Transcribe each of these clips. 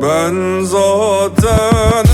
Ben zaten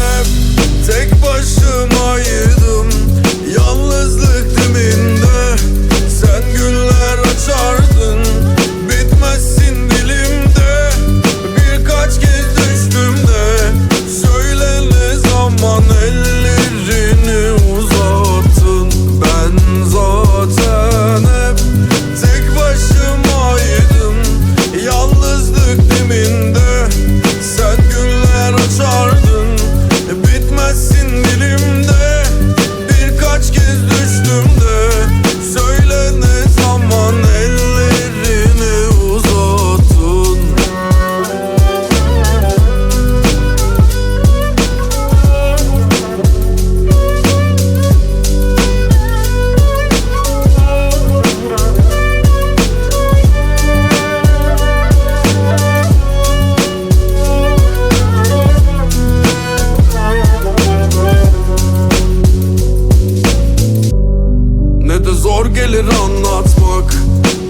zor gelir anlatmak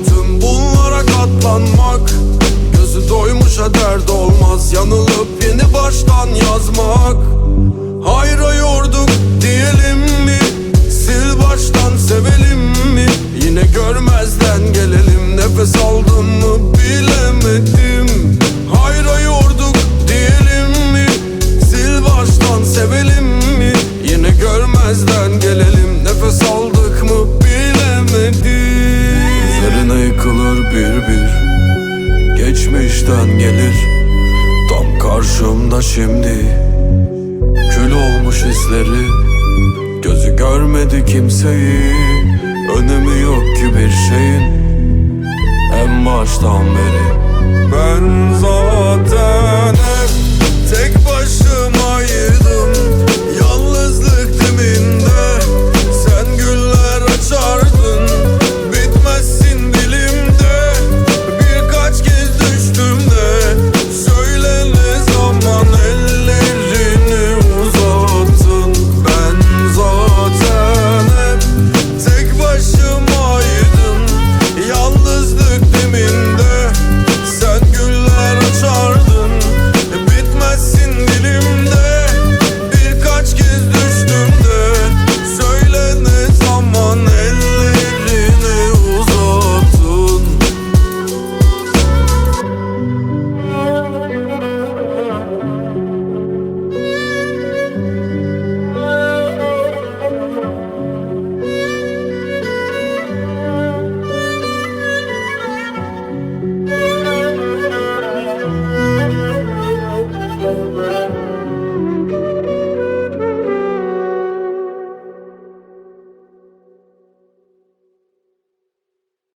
Tüm bunlara katlanmak. Gözü doymuşa dert olmaz Yanılıp yeni baştan yazmak. Hayra yorduk diyelim mi? Sil baştan sevelim mi? Yine görmezden gelelim Nefes aldım mı bilemedim Yıkılır bir bir Geçmişten gelir. Tam karşımda şimdi. Kül olmuş hisleri. Gözü görmedi kimseyi. Önemi yok ki bir şeyin. En baştan beri Ben